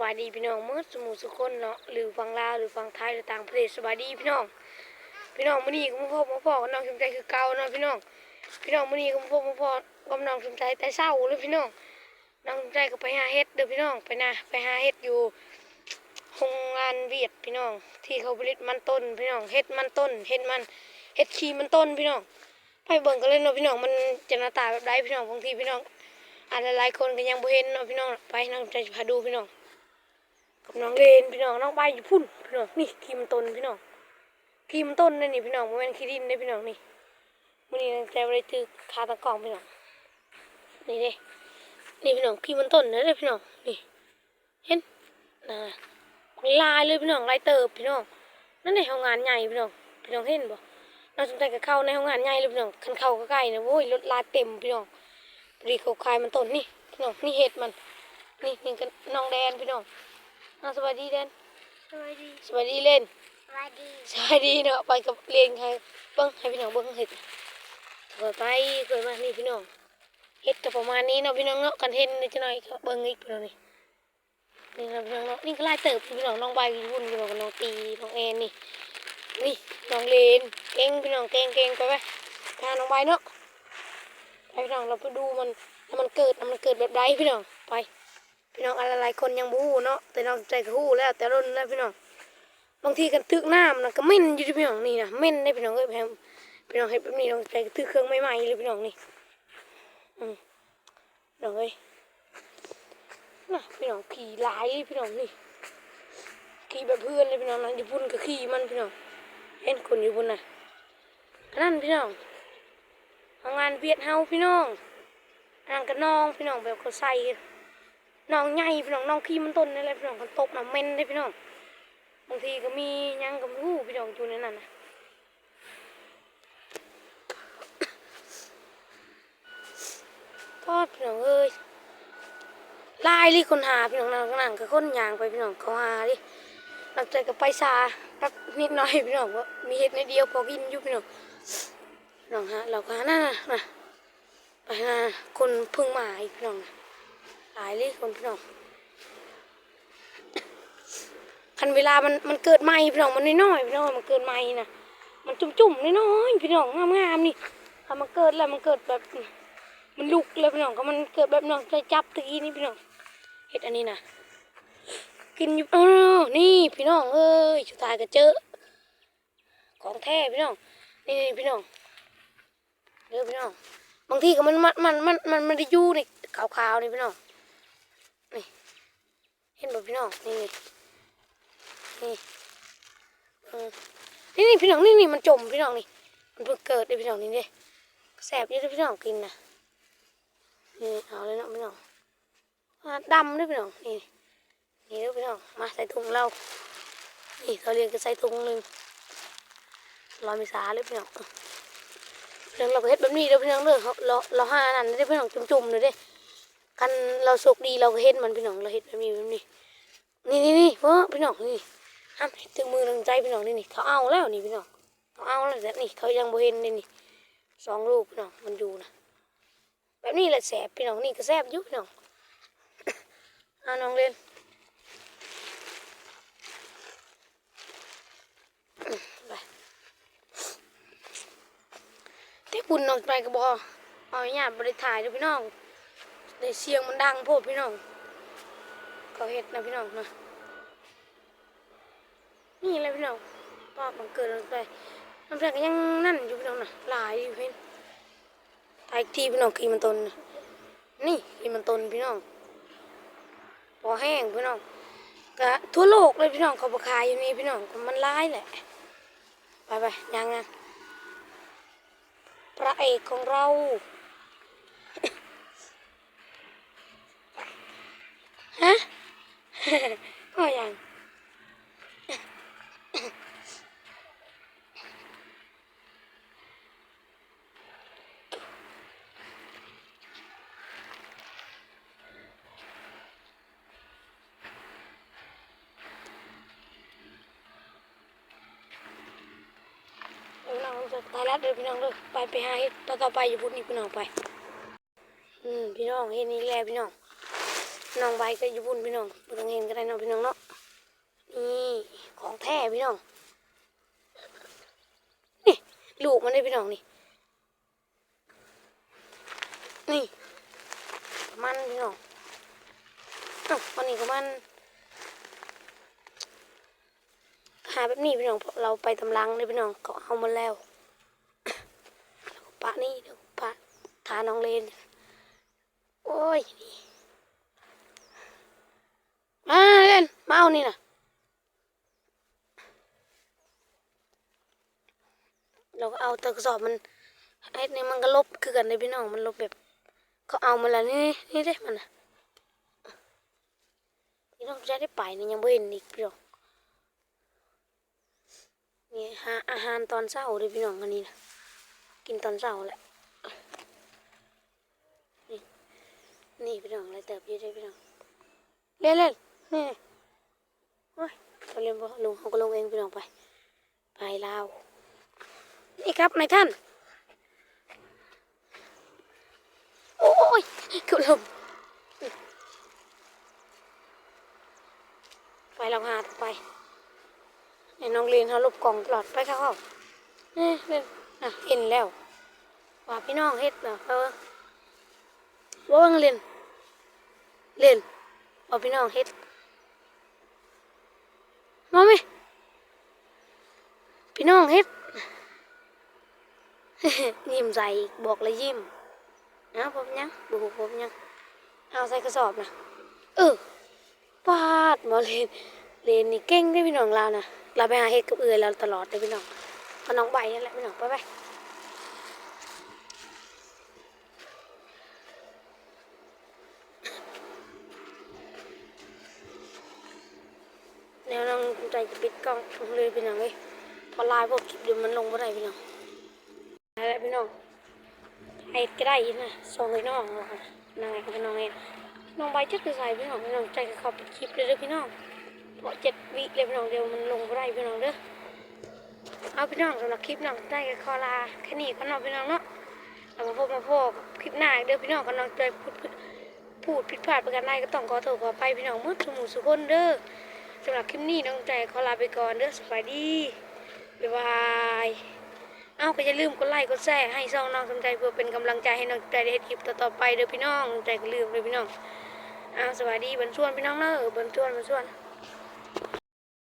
บายดีพี่น้องเมื่อสมุสุคนเนาะหรือฟังลาวหรือฟังไทยหรือต่างประเทศสบายดีพี่น้อง พี่น้องมื้อนี้ก็มาพบมาพอกับน้องสมใจคือเก่าเนาะพี่น้อง พี่น้องมื้อนี้ก็มาพบมาพอกับน้องสมใจแต่เศร้าเลยพี่น้อง น้องสมใจก็ไปหาเฮ็ดเด้อพี่น้องไปนะไปหาเฮ็ดอยู่โรงงานเวียดพี่น้อง ที่เขาผลิตมันต้นพี่น้องเฮ็ดมันต้นเฮ็ดมันเฮ็ดขี้มันต้นพี่น้อง ไปเบิ่งกันเลยเนาะพี่น้องมันจะหน้าตาแบบใดพี่น้องบางทีพี่น้องอาจจะหลายคนก็ยังบ่เห็นเนาะพี่น้องไปน้องสมใจจะพาดูพี่น้อง กับน้องเลนพี่น้องน้องใบอยู่พุ่นพี่น้องนี่ครีมต้นพี่น้องครีมต้นนี่นี่พี่น้องมันเป็นครีมได้พี่น้องนี่มันนี่แต่บริตือคาตะกองพี่น้องนี่เด้นี่พี่น้องครีมมันต้นนะเด้พี่น้องนี่เห็นนะลายเลยพี่น้องลายเติบพี่น้องนั่นในห้องงานใหญ่พี่น้องพี่น้องเห็นบ่เราสนใจกับเข้าในห้องงานใหญ่เลยพี่น้องคันเข้าก็ใกล้นะโว้ยรถลาเต็มพี่น้องรีเขาคายมันต้นนี่พี่น้องนี่เห็ดมัน นี่นี่กันน้องแดนพี่น้อง อ่าสวัสดีเด่นสวัสดีสวัสดีเล่นสวัสดีสวัสดีเนาะไปกับเรียนใครเบิ้งให้พี่น้องเบิ้งเห็ดเกิดไปเกิดมานี่พี่น้องเห็ดก็ประมาณนี้เนาะพี่น้องเนาะกันเห็นนิดหน่อยก็เบิ้งอีกพี่น้องนี่นี่นะพี่น้องเนาะนี่ก็ไล่เติบพี่น้องน้องใบวุ่นพี่น้องกับน้องตีน้องแอนนี่นี่น้องเลนเก่งพี่น้องเก่งเก่งไปไปพาน้องใบเนาะไปพี่น้องเราไปดูมันแล้วมันเกิดแล้วมันเกิดแบบใดพี่น้องไป พี่น้องอะไรๆคนยังบฮูเนาะแต่น้องใจก็ฮู้แล้ว แต่รุ่นแล้วพี่น้องบางทีกันตึกน้ำนะก็เม่นอยู่ที่พี่น้องนี่นะเม่นได้พี่น้องเอ้ยแพมพี่น้องเห็นแบบนี้น้องใจก็ตึกเครื่องใหม่ๆเลยพี่น้องนี่อืมน้องเอ้ยนะพี่น้องขี่หลายพี่น้องนี่ขี่แบบเพื่อนเลยพี่น้องนะญี่ปุ่นก็ขี่มันพี่น้องเห็นคนญี่ปุ่นนะนั่นพี่น้องทำงานเวียดเฮาพี่น้องอันนั่นก็น้องพี่น้องแบบเขาใส่ น้องใหญ่พี่น้องน้องขี้มันต้นนี่แหละพี่น้องมันตกน้ำเม่นได้พี่น้องบางทีก็มียังกับหูพี่น้องอยู่ในนั้นนะทอดพี่น้องเอ้ยลายลิคนหาพี่น้องนั่งนั่งก็คนยางไปพี่น้องเขาหาดิหลังจากก็ไปซาตักนิดหน่อยพี่น้องว่ามีเห็ดในเดียวพอกินอยู่พี่น้องน้องฮะเราก็หาหน้านะไปหาคนพึ่งมาอีกพี่น้องนะ หลายเลยคนพี่น้องคันเวลามันมันเกิดใหม่พี่น้องมันน้อยๆพี่น้องมันเกิดใหม่นะมันจุ่มๆน้อยๆพี่น้องงามๆนี่ถ้ามันเกิดแล้วมันเกิดแบบมันลุกเลยพี่น้องก็มันเกิดแบบน้องใจจับตะกี้นี่พี่น้องเห็ดอันนี้นะกินอยู่เออนี่พี่น้องเอ้ยสุดทายก็เจอของแท้พี่น้องนี่พี่น้องเด้อพี่น้องบางทีก็มันมันมันมันมันได้ยู่ในขาวๆนี่พี่น้อง นี่เห็นบ่พี่น้องนี่นี่นี่นี่พี่น้องนี่นี่มันจมพี่น้องนี่มันเพิ่งเกิดเลยพี่น้องนี่เด้แสบอยี่พี่น้องกินนะนี่เอาเลยเนาะพี่น้องอ่าดำด้วยพี่น้องนี่นี่ด้วยพี่น้องมาใส่ถุงเรานี่เราเรียนกันใส่ถุงหนึ่งราไม่สาเลยพี่น้องพี่องเราก็เฮ็ดแบบนี้เด้อพี่น้องเด้อเราเราเราหาอันนั้นเด้อพี่น้องจุ่มๆเลยเด้ กันเราสุกดีเราเห็นมันพี่น้องเราเห็นแบบนี้แบบนี้นี่นี่นี่เออพี่น้องนี่ห้ามถึงมือทางใจพี่น้องนี่นี่เขาเอาแล้วนี่พี่น้องเขาเอาแล้วแต่นี่เขายังบ่เห็นนี่นี่สองลูกพี่น้องมันอยู่นะแบบนี้แหละแสบพี่น้องนี่ก็แสบอยู่พี่น้องเอาน้องเล่นไปเทปุ่นน้องไปกระบอเอาอย่างนี้บริถ่ายดูพี่น้อง เสียงมันดังโพดพี่น้องเขาเห็ดนะพี่น้องนะนี่แหละพี่น้องปอบมันเกิดลงไปน้ำแข็งก็ยังนั่นอยู่พี่น้องนะหลายอยู่พี่ตายอีกทีพี่น้องกีมันตนนะนี่กีมันตนพี่น้องพอแห้งพี่น้องก็ทั่วโลกเลยพี่น้องเขาบขายอยู่นี่พี่น้องมันร้ายแหละไปไปยังไงพระเอกของเรา ฮะก็ยังพี่น้องจะตายแล้วเดี๋ยวพี่น้องเลยไปไปหาเห็ดต่อไปอยู่พุ่นนี่พี่น้องไป อืมพี่น้องเห็นนี่แหละพี่น้อง น้องใบก็อยู่บุญพี่น้องบ่ต้องเห็นก็ได้น้องพี่น้องเนาะนี่ของแท้พี่น้องนี่ลูกมันได้พี่น้องนี่นี่มันพี่น้องอ้าวันนี้ก็มันหาแบบนี้พี่น้องเพราะเราไปตำลังเลยพี่น้องเขาเอามาแล้วแล้วปะนี่เดี๋ยวปะทาน้องเลนโอ้ยนี่ มาเล่นมาเอานี่นะเราก็เอาตะกรสอบมันไอ้นี่มันก็ลบคือกันเลยพี่น้องมันลบแบบเขาเอามาแล้วนี่นี่ได้มันนะพี่น้องจะได้ไปนี่ยังไม่เห็นอีกพี่น้องนี่หาอาหารตอนเช้าเลยพี่น้องอันนี้นะกินตอนเช้าแหละนี่นี่พี่น้องอะไรเติบเยอะเลยพี่น้องเล่นเล่น นี่โอ้ยเขาเรียนบ่ลงเขาก็ลงเองพี่น้องไป ไปลาว นี่ครับนายท่าน โอ้ยเกือบลมไปเราหาต่อไปไอ้น้องเรียนเขาลบกล่องตลอดไปเข้าเขาเอ้ยเล่นอะเห็นแล้ว ว่าพี่น้องเฮ็ดเหรอเออว่าบังเรียนเรียนว่าพี่น้องเฮ็ด มาไหมพี่น้องเฮ็ดยิ้มใส่บอกเลยยิ้มนะผมยังบุกผมยังเอาใส่กระสอบนะเออปาดมาเลนเลนนี่เก่งได้พี่น้องเรานะเราไปหาเฮ็ดกับเอือยเราตลอดเลยพี่น้องพน้องใบนั่นแหละพี่น้องไปไปแนวน้อง ใจจะปิดกล้องเลยพี่น้องเลยพอไลน์พวกคลิปเดี๋ยวมันลงมาได้พี่น้องนั่นแหละพี่น้องให้ก็ได้นะส่งให้น้องค่ะนางไงพี่น้องเองน้องใบจะคือใส่พี่น้องพี่น้องใจก็เข้าไปคลิปเลยเด้อพี่น้องพอเจ็ดวิเลยพี่น้องเดียวมันลงบ่ได้พี่น้องเด้อเอาพี่น้องสำหรับคลิปน้องได้กับคอลาแค่นี้ก็น้องพี่น้องเนาะเรามาพบมาพบคลิปหน้าอีกเด้อพี่น้องก็น้องใจพูดพูดผิดพลาดประการใดก็ต้องขอโทษขอไปพี่น้องมืดสมุสุคนเด้อ สำหรับคลิปนี้น้องใจขอลาไปก่อนเด้อสบายดีบ๊ายบายเอาก็อย่าลืมกดไลค์กดแชร์ให้ช่องน้องสนใจเพื่อเป็นกำลังใจให้น้องใจได้เฮ็ดคลิปต่อๆไปเด้อพี่น้องใจก็ลืมเลยพี่น้องเอาสวัสดีบันส่วนพี่น้องเนอะบันส่วนบันส่วน